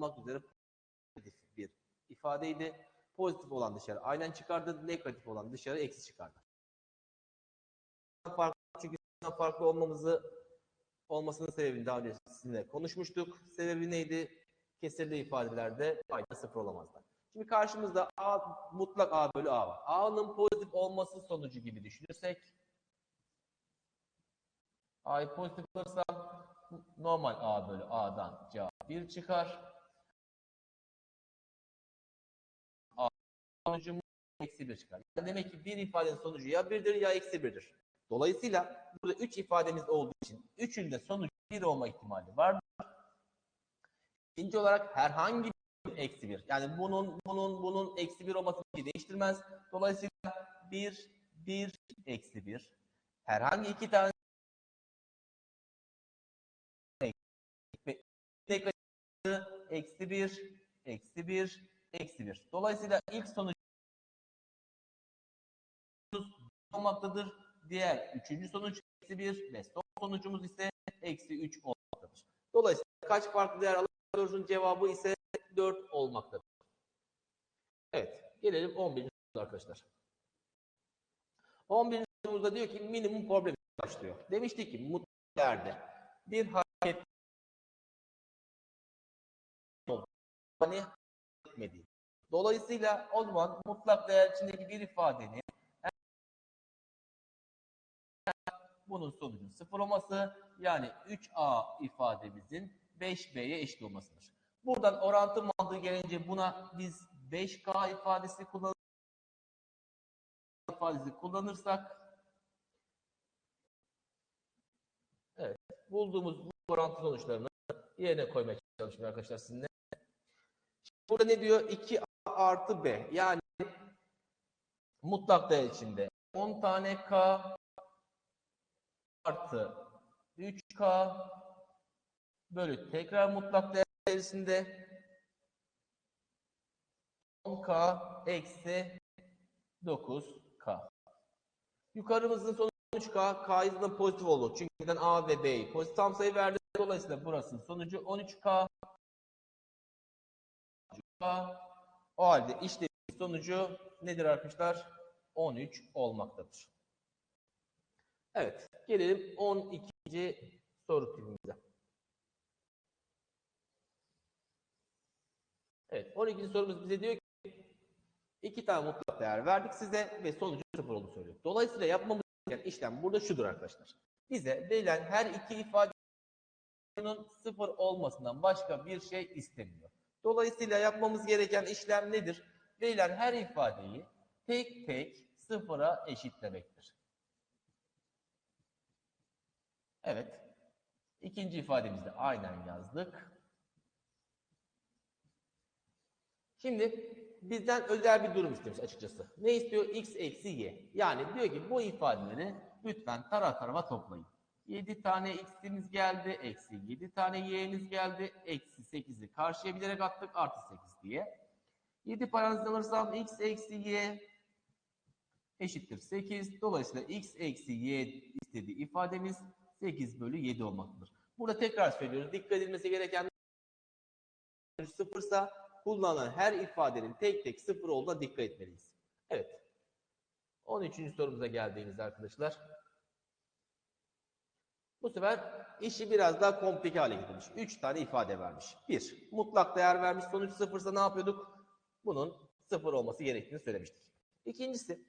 olmak üzere pozitif bir ifadeydi. Pozitif olan dışarı aynen çıkardı, negatif olan dışarı eksi çıkardı. Farklı, çünkü farklı olmamızı olmasının sebebini daha önce sizinle konuşmuştuk. Sebebi neydi? Kesirli ifadelerde payda sıfır olamazlar. Şimdi karşımızda A, mutlak A bölü A var. A'nın pozitif olması sonucu gibi düşünürsek A'yı pozitif alırsam normal A bölü A'dan cevap 1 çıkar. Sonucu eksi 1 çıkar. Yani demek ki bir ifadenin sonucu ya 1'dir ya eksi 1'dir. Dolayısıyla burada 3 ifademiz olduğu için 3'ün de sonucu 1 olma ihtimali var. İkinci olarak herhangi bir eksi 1. Yani bunun, bunun, bunun eksi 1 olması bir şey değiştirmez. Dolayısıyla 1, 1, eksi 1. Herhangi iki tane eksi 1, eksi 1, eksi 1. Dolayısıyla ilk sonuç olmaktadır. Diğer üçüncü sonuç eksi 1 ve son sonucumuz ise eksi 3 olmaktadır. Dolayısıyla kaç farklı değer alıyorsun cevabı ise 4 olmaktadır. Evet. Gelelim 11. soru arkadaşlar. 11. sorumuzda diyor ki minimum problem başlıyor. Demiştik ki mutlu değerde bir hareket hani etmediği. Dolayısıyla o zaman mutlak değer içindeki bir ifadenin bunun sonucunun sıfır olması yani 3a ifademizin 5b'ye eşit olmasıdır. Buradan orantı mantığı gelince buna biz 5k ifadesi kullanır ifadesi kullanırsak evet bulduğumuz bu orantı sonuçlarını yerine koymaya çalışıyorum arkadaşlar sizinle. Burada ne diyor? 2a artı b yani mutlak değer içinde 10 tane k artı 3k bölü tekrar mutlak değer içerisinde 10k eksi 9k. Yukarımızın sonu 13k, k'yı da pozitif olur. Çünkü neden a ve b'yi pozitif tam sayı verdi. Dolayısıyla burasının sonucu 13k. O halde işlemin sonucu nedir arkadaşlar? 13 olmaktadır. Evet, gelelim 12. soru tipimize. Evet, 12. sorumuz bize diyor ki iki tane mutlak değer verdik size ve sonucu sıfır olduğunu söylüyor. Dolayısıyla yapmamız gereken işlem burada şudur arkadaşlar. Bize verilen her iki ifadenin sıfır olmasından başka bir şey istemiyor. Dolayısıyla yapmamız gereken işlem nedir? Verilen her ifadeyi tek tek sıfıra eşitlemektir. Evet. İkinci ifademizde aynen yazdık. Şimdi bizden özel bir durum istemiş açıkçası. Ne istiyor? X eksi Y. Yani diyor ki bu ifadeleri lütfen taraf tarafa toplayın. 7 tane x'imiz geldi. Eksi 7 tane y'miz geldi. Eksi 8'i karşıya bilerek attık. Artı 8 diye. 7 parantez alırsam x eksi y eşittir 8. Dolayısıyla x eksi y istediği ifademiz 8 bölü 7 olmaktadır. Burada tekrar söylüyoruz. Dikkat edilmesi gereken sıfırsa kullanılan her ifadenin tek tek sıfır olduğuna dikkat etmeliyiz. Evet. 13. sorumuza geldiğimizde arkadaşlar. Bu sefer işi biraz daha komplike hale getirmiş. 3 tane ifade vermiş. 1. Mutlak değer vermiş. Sonuç sıfırsa ne yapıyorduk? Bunun sıfır olması gerektiğini söylemiştik. İkincisi,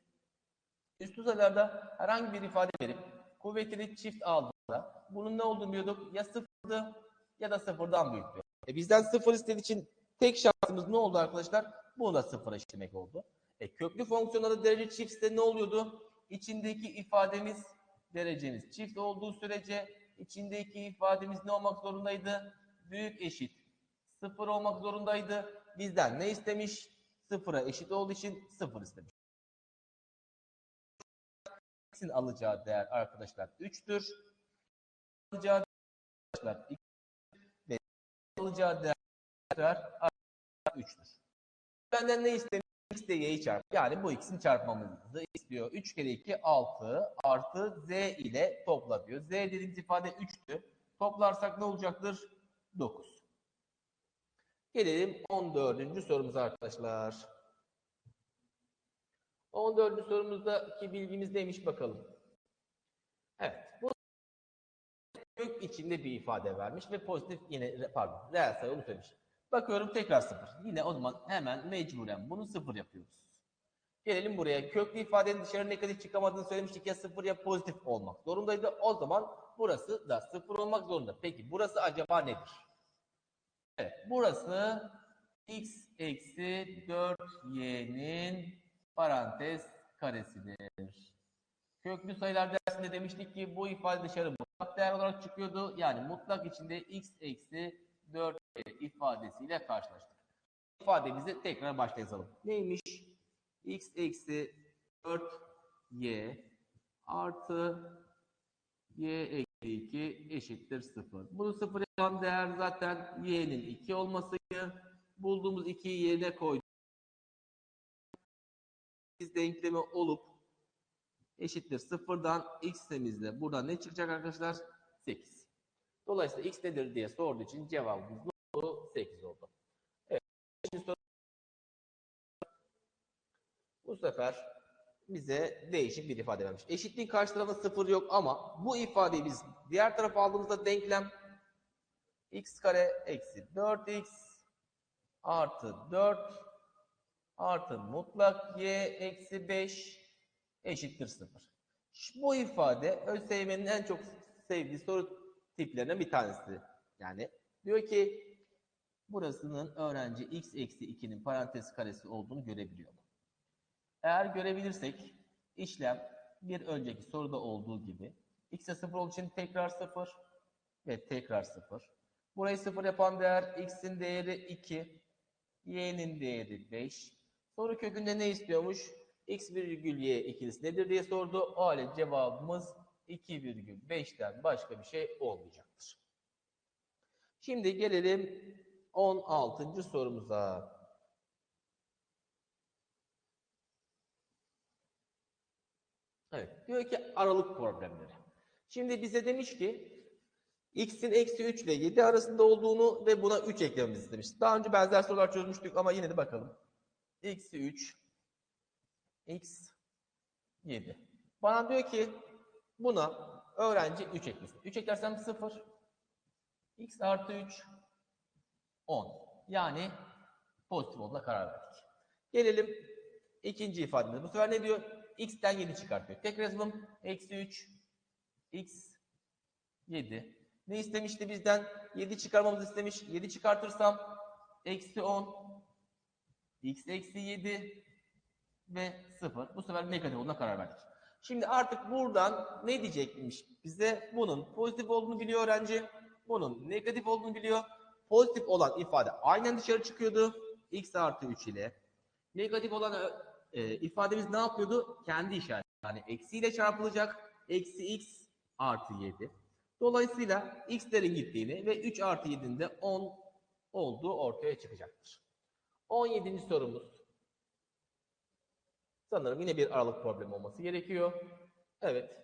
üst sayılarda herhangi bir ifade verip kuvvetli çift aldığında bunun ne olduğunu biliyorduk? Ya sıfırdı ya da sıfırdan büyüktü. E bizden sıfır istediği için tek şansımız ne oldu arkadaşlar? Bunu da sıfıra eşitlemek oldu. E köklü fonksiyonlarda derece çiftse ne oluyordu? İçindeki ifademiz derecemiz çift olduğu sürece içindeki ifademiz ne olmak zorundaydı? Büyük eşit sıfır olmak zorundaydı. Bizden ne istemiş? Sıfıra eşit olduğu için sıfır istemiş. X'in alacağı değer arkadaşlar 3'tür. Alacağı arkadaşlar 2 ve alacağı değer 3'tür. Benden ne istemiş? X ile y'yi çarp. Yani bu x'in çarpmamızı istiyor. 3 kere 2 6 artı z ile topla diyor. Z dediğimiz ifade 3'tü. Toplarsak ne olacaktır? 9. Gelelim 14. sorumuza arkadaşlar. 14. sorumuzdaki bilgimiz neymiş bakalım. Evet. Kök içinde bir ifade vermiş ve pozitif yine pardon reel sayı söylemiş. Bakıyorum tekrar sıfır. Yine o zaman hemen mecburen bunu sıfır yapıyoruz. Gelelim buraya. Köklü ifadenin dışarı negatif çıkamadığını söylemiştik ya sıfır ya pozitif olmak zorundaydı. O zaman burası da sıfır olmak zorunda. Peki burası acaba nedir? Evet burası x eksi 4y'nin parantez karesidir. Köklü sayılar dersinde demiştik ki bu ifade dışarı mutlak değer olarak çıkıyordu. Yani mutlak içinde x eksi 4 ifadesiyle karşılaştık. İfademizi tekrar başta yazalım. Neymiş? x eksi 4y artı y eksi 2 eşittir 0. Bunu 0 yapan değer zaten y'nin 2 olmasıydı. Bulduğumuz 2'yi yerine koyduk. Biz denklemi olup eşittir 0'dan x'imizle buradan ne çıkacak arkadaşlar? 8. Dolayısıyla x nedir diye sorduğu için cevabımız ne oldu? 8 oldu. Evet. Bu sefer bize değişik bir ifade vermiş. Eşitliğin karşı tarafında sıfır yok ama bu ifadeyi biz diğer tarafa aldığımızda denklem x kare eksi 4x artı 4 artı mutlak y eksi 5 eşittir 0. Bu ifade ÖSYM'nin en çok sevdiği soru tiplerinden bir tanesi. Yani diyor ki burasının öğrenci x eksi 2'nin parantez karesi olduğunu görebiliyor. Eğer görebilirsek işlem bir önceki soruda olduğu gibi x'e 0 olduğu için tekrar 0 ve tekrar 0. Burayı 0 yapan değer x'in değeri 2, y'nin değeri 5. Soru kökünde ne istiyormuş? X virgül y ikilisi nedir diye sordu. O halde cevabımız 2,5'ten başka bir şey olmayacaktır. Şimdi gelelim 16. sorumuza. Evet. Diyor ki aralık problemleri. Şimdi bize demiş ki x'in eksi 3 ile 7 arasında olduğunu ve buna 3 eklememizi istemiş. Daha önce benzer sorular çözmüştük ama yine de bakalım. Eksi 3 x 7. Bana diyor ki buna öğrenci 3 eklesin. 3 eklersem 0 x artı 3 10. Yani pozitif olduğuna karar verdik. Gelelim ikinci ifademize. Bu sefer ne diyor? x'ten 7 çıkartıyor. Tekrar yazalım. Eksi 3 x 7. Ne istemişti bizden? 7 çıkarmamızı istemiş. 7 çıkartırsam eksi 10 x eksi 7 ve 0. Bu sefer negatif olduğuna karar verdik. Şimdi artık buradan ne diyecekmiş bize? Bunun pozitif olduğunu biliyor öğrenci. Bunun negatif olduğunu biliyor. Pozitif olan ifade aynen dışarı çıkıyordu. x artı 3 ile. Negatif olan e, ifademiz ne yapıyordu? Kendi işareti. Yani eksiyle çarpılacak. Eksi x artı 7. Dolayısıyla x'lerin gittiğini ve 3 artı 7'nin de 10 olduğu ortaya çıkacaktır. 17. sorumuz. Sanırım yine bir aralık problemi olması gerekiyor. Evet.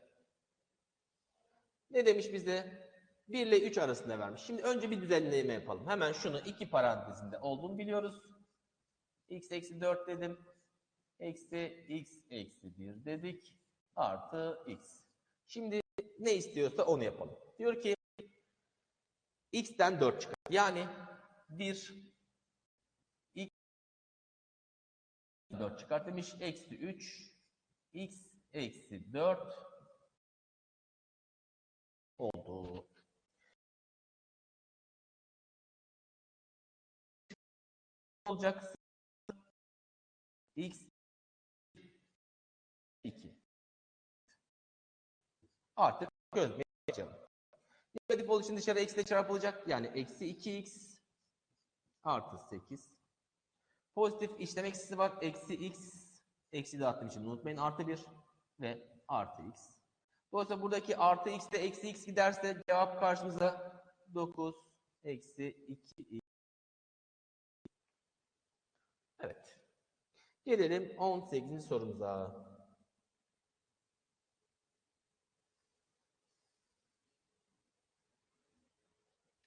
Ne demiş bize? 1 ile 3 arasında vermiş. Şimdi önce bir düzenleme yapalım. Hemen şunu iki parantezinde olduğunu biliyoruz. x eksi 4 dedim. Eksi x eksi 1 dedik. Artı x. Şimdi ne istiyorsa onu yapalım. Diyor ki x'ten 4 çıkar. Yani 1 4 çıkart demiş. Eksi 3 x eksi 4 oldu. olacak x 2 artık çözmeye çalışalım. Negatif olduğu için dışarı eksi ile çarpılacak. Yani eksi 2x artı 8. Pozitif işlem eksisi var. Eksi x. Eksi de attığım için unutmayın. Artı 1 ve artı x. Dolayısıyla buradaki artı x ile eksi x giderse cevap karşımıza 9 eksi 2 Evet. Gelelim 18. sorumuza.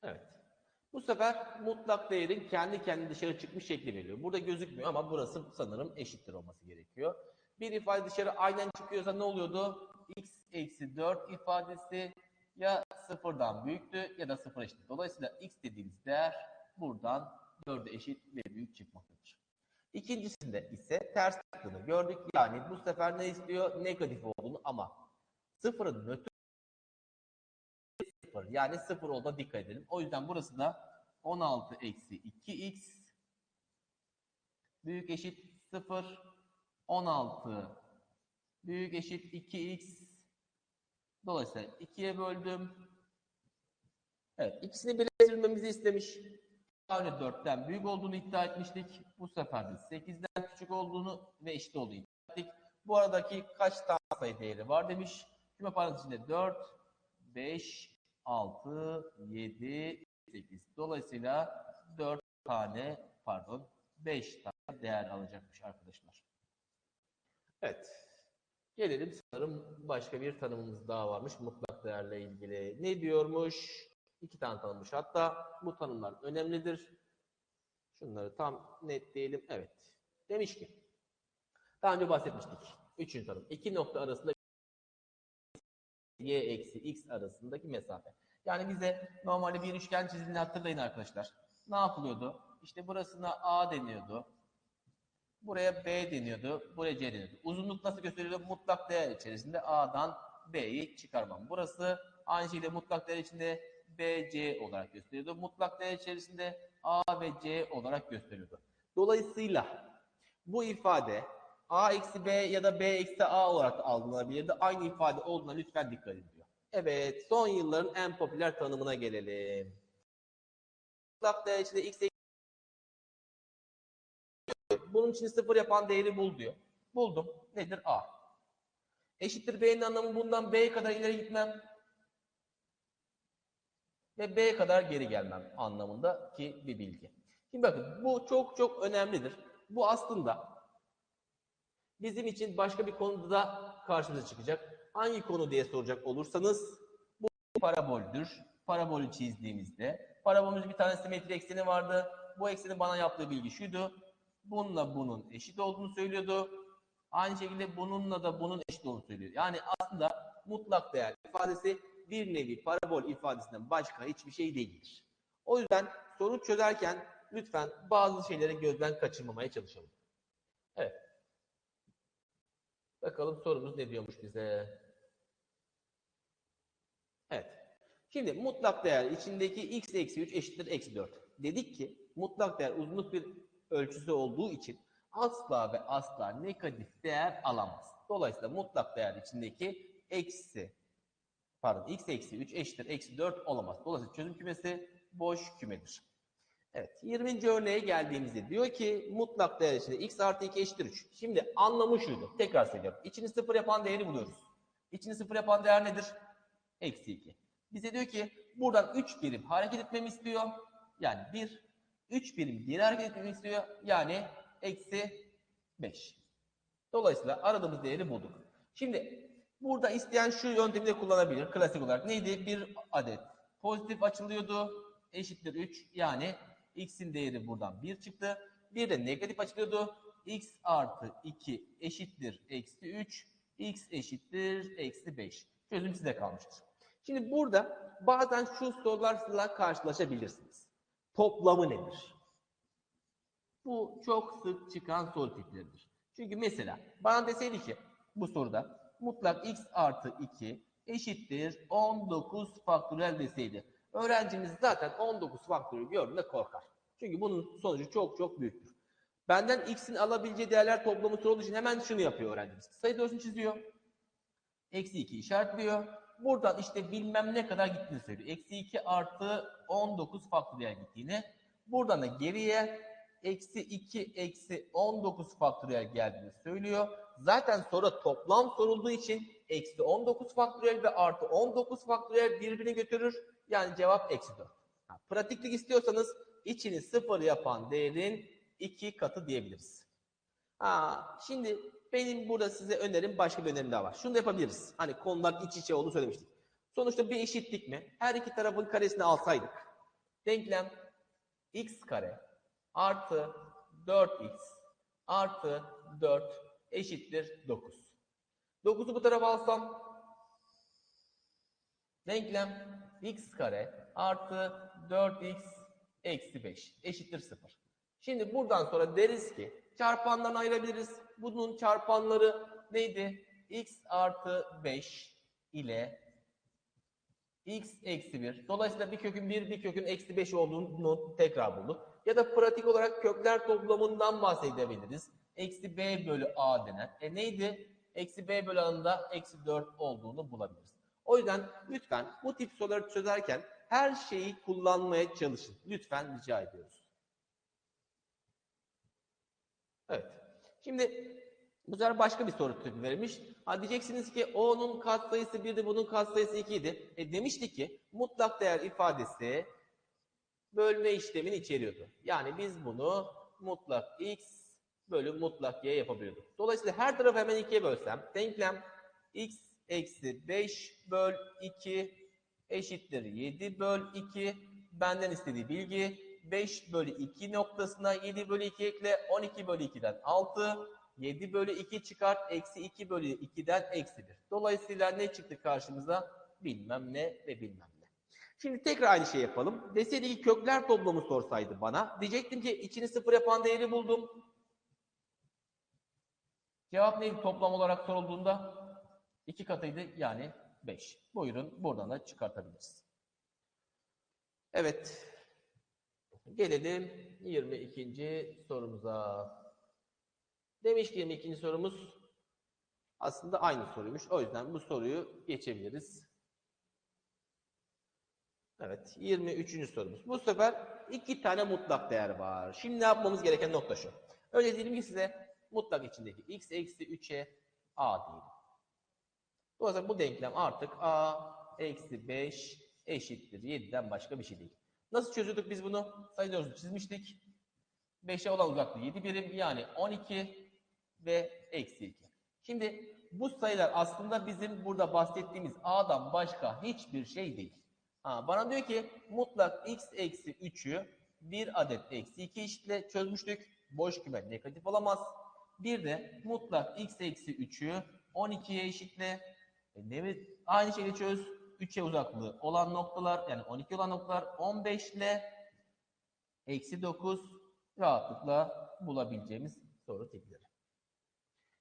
Evet. Bu sefer mutlak değerin kendi kendine dışarı çıkmış şekli veriliyor. Burada gözükmüyor ama burası sanırım eşittir olması gerekiyor. Bir ifade dışarı aynen çıkıyorsa ne oluyordu? x eksi 4 ifadesi ya sıfırdan büyüktü ya da sıfır eşit. Dolayısıyla x dediğimiz değer buradan 4'e eşit ve büyük çıkmaktadır. İkincisinde ise ters çıktığını gördük. Yani bu sefer ne istiyor? Negatif olduğunu ama sıfırın nötr sıfır. Yani sıfır olduğuna dikkat edelim. O yüzden burası da 16 eksi 2x büyük eşit 0 16 büyük eşit 2x dolayısıyla 2'ye böldüm. Evet ikisini birleştirmemizi istemiş. Daha önce 4'ten büyük olduğunu iddia etmiştik. Bu sefer de 8'den küçük olduğunu ve eşit olduğunu iddia ettik. Bu aradaki kaç tane sayı değeri var demiş. Küme parantez içinde 4, 5, 6, 7, 8. Dolayısıyla 4 tane pardon 5 tane değer alacakmış arkadaşlar. Evet. Gelelim sanırım başka bir tanımımız daha varmış mutlak değerle ilgili. Ne diyormuş? İki tane tanımmış. Hatta bu tanımlar önemlidir. Şunları tam netleyelim. Evet. Demiş ki daha önce bahsetmiştik. Üçüncü tanım. İki nokta arasında y eksi x arasındaki mesafe. Yani bize normalde bir üçgen çizildiğini hatırlayın arkadaşlar. Ne yapılıyordu? İşte burasına A deniyordu. Buraya B deniyordu. Buraya C deniyordu. Uzunluk nasıl gösteriyordu? Mutlak değer içerisinde A'dan B'yi çıkarmam. Burası aynı şekilde mutlak değer içinde BC olarak gösteriyordu. Mutlak değer içerisinde A ve C olarak gösteriyordu. Dolayısıyla bu ifade A eksi B ya da B eksi A olarak da algılanabilirdi. Aynı ifade olduğuna lütfen dikkat edin diyor. Evet, son yılların en popüler tanımına gelelim. Mutlak içinde x bunun için sıfır yapan değeri bul diyor. Buldum. Nedir? A. Eşittir B'nin anlamı bundan B'ye kadar ileri gitmem ve B'ye kadar geri gelmem anlamında ki bir bilgi. Şimdi bakın bu çok çok önemlidir. Bu aslında bizim için başka bir konuda da karşımıza çıkacak. Hangi konu diye soracak olursanız bu paraboldür. Parabolü çizdiğimizde parabolümüz bir tane simetri ekseni vardı. Bu eksenin bana yaptığı bilgi şuydu. Bununla bunun eşit olduğunu söylüyordu. Aynı şekilde bununla da bunun eşit olduğunu söylüyor. Yani aslında mutlak değer ifadesi bir nevi parabol ifadesinden başka hiçbir şey değildir. O yüzden soru çözerken lütfen bazı şeyleri gözden kaçırmamaya çalışalım. Evet. Bakalım sorumuz ne diyormuş bize. Evet. Şimdi mutlak değer içindeki x eksi 3 eşittir eksi 4. Dedik ki mutlak değer uzunluk bir ölçüsü olduğu için asla ve asla negatif değer alamaz. Dolayısıyla mutlak değer içindeki eksi pardon x eksi 3 eşittir eksi 4 olamaz. Dolayısıyla çözüm kümesi boş kümedir. Evet 20. örneğe geldiğimizde diyor ki mutlak değer içinde x artı 2 eşittir 3. Şimdi anlamı şuydu. Tekrar söylüyorum. İçini sıfır yapan değeri buluyoruz. İçini sıfır yapan değer nedir? Eksi 2. Bize diyor ki buradan 3 birim hareket etmemi istiyor. Yani 1. 3 birim geri hareket etmemi istiyor. Yani eksi 5. Dolayısıyla aradığımız değeri bulduk. Şimdi burada isteyen şu yöntemi de kullanabilir. Klasik olarak neydi? Bir adet pozitif açılıyordu. Eşittir 3. Yani x'in değeri buradan 1 çıktı. Bir de negatif açılıyordu. x artı 2 eşittir eksi 3. x eşittir eksi 5. Çözüm size kalmıştır. Şimdi burada bazen şu sorularla karşılaşabilirsiniz. Toplamı nedir? Bu çok sık çıkan soru tipleridir. Çünkü mesela bana deseydi ki bu soruda mutlak x artı 2 eşittir 19 faktöriyel deseydi. Öğrencimiz zaten 19 faktörü gördüğünde korkar. Çünkü bunun sonucu çok çok büyüktür. Benden x'in alabileceği değerler toplamı sorulduğu için hemen şunu yapıyor öğrencimiz. Sayı doğrusunu çiziyor. Eksi 2 işaretliyor. Buradan işte bilmem ne kadar gittiğini söylüyor. Eksi 2 artı 19 faktöriyel gittiğini. Buradan da geriye eksi 2 eksi 19 faktöriyel geldiğini söylüyor. Zaten sonra toplam sorulduğu için eksi 19 faktöriyel ve artı 19 faktöriyel birbirini götürür. Yani cevap eksi 4. Ha, pratiklik istiyorsanız içini sıfır yapan değerin iki katı diyebiliriz. Ha, şimdi benim burada size önerim başka bir önerim daha var. Şunu da yapabiliriz. Hani konular iç içe olduğunu söylemiştik. Sonuçta bir eşitlik mi? Her iki tarafın karesini alsaydık. Denklem x kare artı 4x artı 4 eşittir 9. 9'u bu tarafa alsam denklem x kare artı 4x eksi 5 eşittir 0. Şimdi buradan sonra deriz ki çarpanlarını ayırabiliriz. Bunun çarpanları neydi? x artı 5 ile x eksi 1. Dolayısıyla bir kökün 1, bir kökün eksi 5 olduğunu tekrar bulduk. Ya da pratik olarak kökler toplamından bahsedebiliriz. Eksi b bölü a denen. E neydi? Eksi b bölü a'nın eksi 4 olduğunu bulabiliriz. O yüzden lütfen bu tip soruları çözerken her şeyi kullanmaya çalışın. Lütfen rica ediyoruz. Evet. Şimdi bu sefer başka bir soru tipi verilmiş. Ha diyeceksiniz ki O'nun katsayısı 1'di, bunun katsayısı 2 idi. E demiştik ki mutlak değer ifadesi bölme işlemini içeriyordu. Yani biz bunu mutlak x bölü mutlak y yapabiliyorduk. Dolayısıyla her tarafı hemen ikiye bölsem denklem x eksi 5 böl 2 eşittir 7 böl 2. Benden istediği bilgi 5 bölü 2 noktasına 7 bölü 2 ekle 12 bölü 2'den 6. 7 bölü 2 çıkart eksi 2 bölü 2'den eksi 1. Dolayısıyla ne çıktı karşımıza? Bilmem ne ve bilmem ne. Şimdi tekrar aynı şey yapalım. Deseydi ki kökler toplamı sorsaydı bana. Diyecektim ki içini sıfır yapan değeri buldum. Cevap neydi toplam olarak sorulduğunda? 2 katıydı yani 5. Buyurun buradan da çıkartabiliriz. Evet. Gelelim 22. sorumuza. Demiş ki 22. sorumuz aslında aynı soruymuş. O yüzden bu soruyu geçebiliriz. Evet 23. sorumuz. Bu sefer iki tane mutlak değer var. Şimdi ne yapmamız gereken nokta şu. Önce diyelim ki size mutlak içindeki x eksi 3'e a diyelim. Dolayısıyla bu denklem artık a eksi 5 eşittir 7'den başka bir şey değil. Nasıl çözüyorduk biz bunu? Sayı doğrusu çizmiştik. 5'e olan uzaklığı 7 birim yani 12 ve eksi 2. Şimdi bu sayılar aslında bizim burada bahsettiğimiz a'dan başka hiçbir şey değil. Ha, bana diyor ki mutlak x eksi 3'ü bir adet eksi 2 eşitle çözmüştük. Boş küme negatif olamaz. Bir de mutlak x eksi 3'ü 12'ye eşitle e, ne, aynı şekilde çöz. 3'e uzaklığı olan noktalar yani 12 olan noktalar 15 ile eksi 9 rahatlıkla bulabileceğimiz soru tipleri.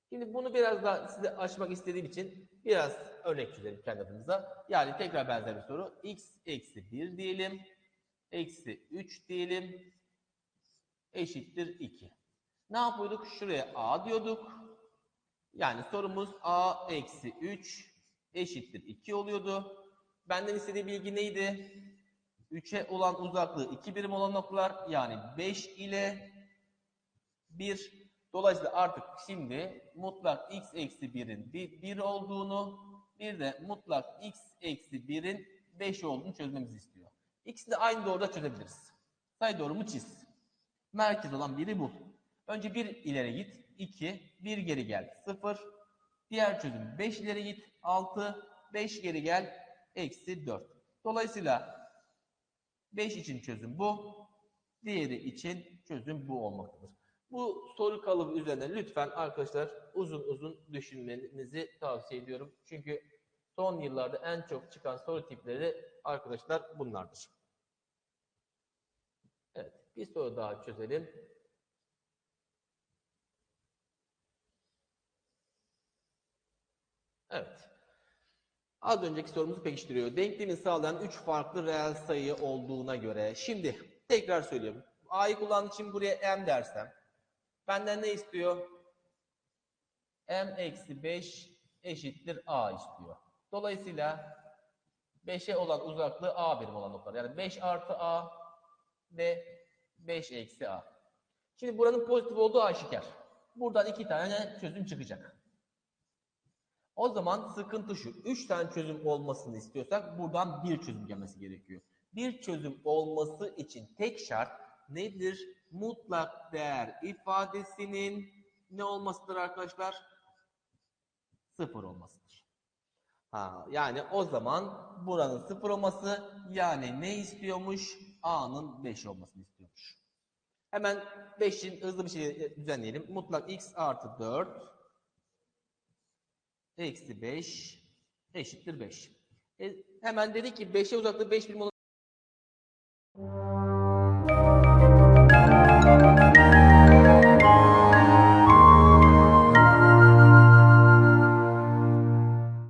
Şimdi bunu biraz daha size açmak istediğim için biraz örnek çözelim kendi adımıza. Yani tekrar benzer bir soru. x eksi 1 diyelim. Eksi 3 diyelim. Eşittir 2. Ne yapıyorduk? Şuraya a diyorduk. Yani sorumuz a eksi 3 eşittir 2 oluyordu. Benden istediği bilgi neydi? 3'e olan uzaklığı 2 birim olan noktalar yani 5 ile 1. Dolayısıyla artık şimdi mutlak x eksi 1'in 1 olduğunu bir de mutlak x eksi 1'in 5 olduğunu çözmemizi istiyor. İkisini de aynı doğruda çözebiliriz. Sayı doğrumu çiz. Merkez olan biri bul. Önce 1 ileri git. 2. 1 geri gel. 0. Diğer çözüm 5 ileri git. 6. 5 geri gel. Eksi 4. Dolayısıyla 5 için çözüm bu. Diğeri için çözüm bu olmaktadır. Bu soru kalıbı üzerine lütfen arkadaşlar uzun uzun düşünmenizi tavsiye ediyorum. Çünkü son yıllarda en çok çıkan soru tipleri arkadaşlar bunlardır. Evet, bir soru daha çözelim. Evet. Az önceki sorumuzu pekiştiriyor. Denklemi sağlayan 3 farklı reel sayı olduğuna göre. Şimdi tekrar söylüyorum. A'yı kullandığım için buraya m dersem. Benden ne istiyor? m eksi 5 eşittir a istiyor. Dolayısıyla 5'e olan uzaklığı a birim olan noktalar. Yani 5 artı a ve 5 eksi a. Şimdi buranın pozitif olduğu aşikar. Buradan iki tane çözüm çıkacak. O zaman sıkıntı şu. Üç tane çözüm olmasını istiyorsak buradan bir çözüm gelmesi gerekiyor. Bir çözüm olması için tek şart nedir? Mutlak değer ifadesinin ne olmasıdır arkadaşlar? Sıfır olmasıdır. Ha, yani o zaman buranın sıfır olması yani ne istiyormuş? A'nın 5 olmasını istiyormuş. Hemen 5'in hızlı bir şekilde düzenleyelim. Mutlak x artı 4 eksi 5 eşittir 5. E, hemen dedik ki 5'e uzaklığı 5 birim olan